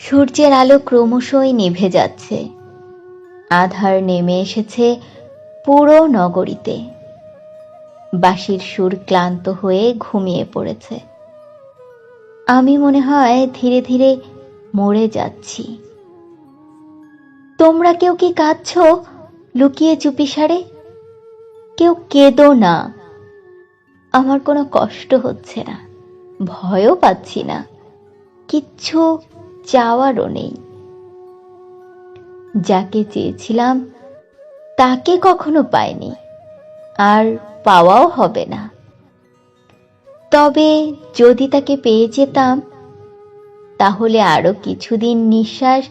সূর্যের আলো ক্রমশই নিভে যাচ্ছে। আধার নেমে এসেছে পুরো নগরীতে। বাঁশির সুর ক্লান্ত হয়ে ঘুমিয়ে পড়েছে। আমি মনে হয় ধীরে ধীরে মরে যাচ্ছি। তোমরা কেউ কি কাঁদছ? লুকিয়ে চুপিসারে? কেউ কেঁদো না। আমার কোনো কষ্ট হচ্ছে না। ভয়ও পাচ্ছি না। কিচ্ছু চাওয়ারও নেই। যাকে চেয়েছিলাম, তাকে কখনো পাইনি। আর পাওয়াও হবে না। তবে যদি তাকে পেয়ে যেতাম, তাহলে আরও কিছুদিন নিঃশ্বাস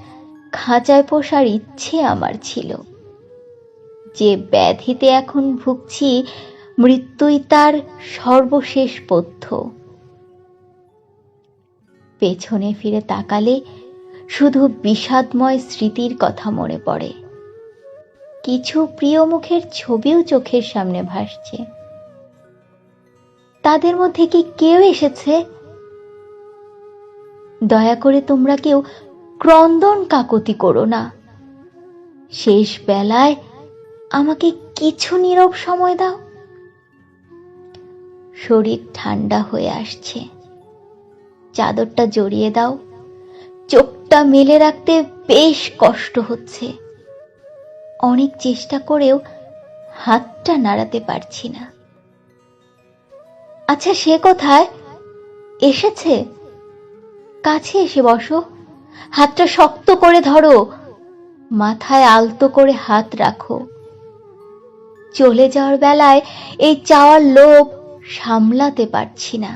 খাঁচায় পোষার ইচ্ছে আমার ছিল। যে ব্যাধিতে এখন ভুগছি, মৃত্যুই তার সর্বশেষ পথ্য। পেছনে ফিরে তাকালে শুধু বিষাদময় স্মৃতির কথা মনে পড়ে। কিছু প্রিয় মুখের ছবিও চোখের সামনে ভাসছে। তাদের মধ্যে কি কেউ এসেছে? দয়া করে তোমরা কেউ ক্রন্দন কাকতি করো না। শেষ বেলায় আমাকে কিছু নীরব সময় দাও। শরীর ঠান্ডা হয়ে আসছে। চাদরটা জড়িয়ে দাও। চোখটা মেলে রাখতে বেশ কষ্ট হচ্ছে। অনেক চেষ্টা করেও হাতটা নাড়াতে পারছি না। আচ্ছা সে কোথায়? এসেছে? কাছে এসে বসো। হাতটা শক্ত করে ধরো। মাথায় আলতো করে হাত রাখো। চলে যাওয়ার বেলায় এই চাওয়ার লোভ সামলাতে পারছি না।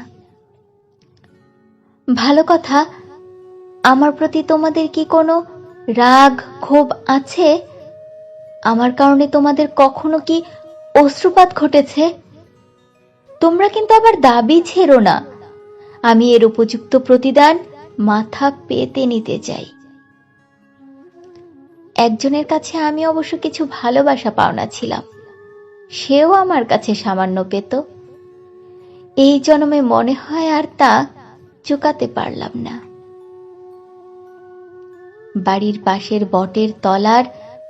ভালো কথা। আমার প্রতি তোমাদের কি কোনো রাগ, ক্ষোভ আছে? আমার কারণে তোমাদের কখনো কি অশ্রুপাত ঘটেছে? তোমরা কিন্তু আবার দাবি ছেড়ো না। আমি এর উপযুক্ত প্রতিদান মাথা পেতে নিতে চাই। একজনের কাছে আমি অবশ্য কিছু ভালোবাসা পাওনা ছিলাম। সেও আমার কাছে সামান্য পেত। এই জন্মে মনে হয় আর তা চুকাতে পারলাম না। বাড়ির পাশের বটের তলার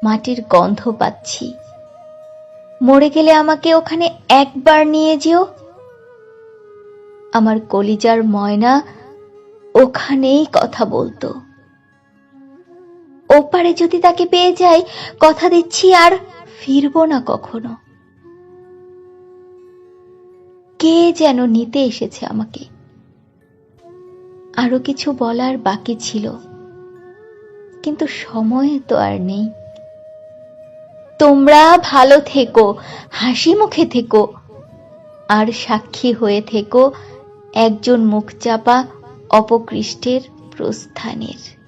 মাটির গন্ধ পাচ্ছি। মরে গেলে আমাকে ওখানে একবার নিয়ে যেও। আমার কলিজার ময়না ওখানেই কথা বলতো। ওপারে যদি তাকে পেয়ে যাই, কথা দিচ্ছি আর ফিরবো না কখনো। কে যেন নিতে এসেছে আমাকে। আরও কিছু বলার বাকি ছিল। কিন্তু সময় তো আর নেই। তোমরা ভালো থেকো, হাসি মুখে থেকো, আর সাক্ষী হয়ে থেকো একজন মুখ চাপা, অপকৃষ্টের প্রস্থানের।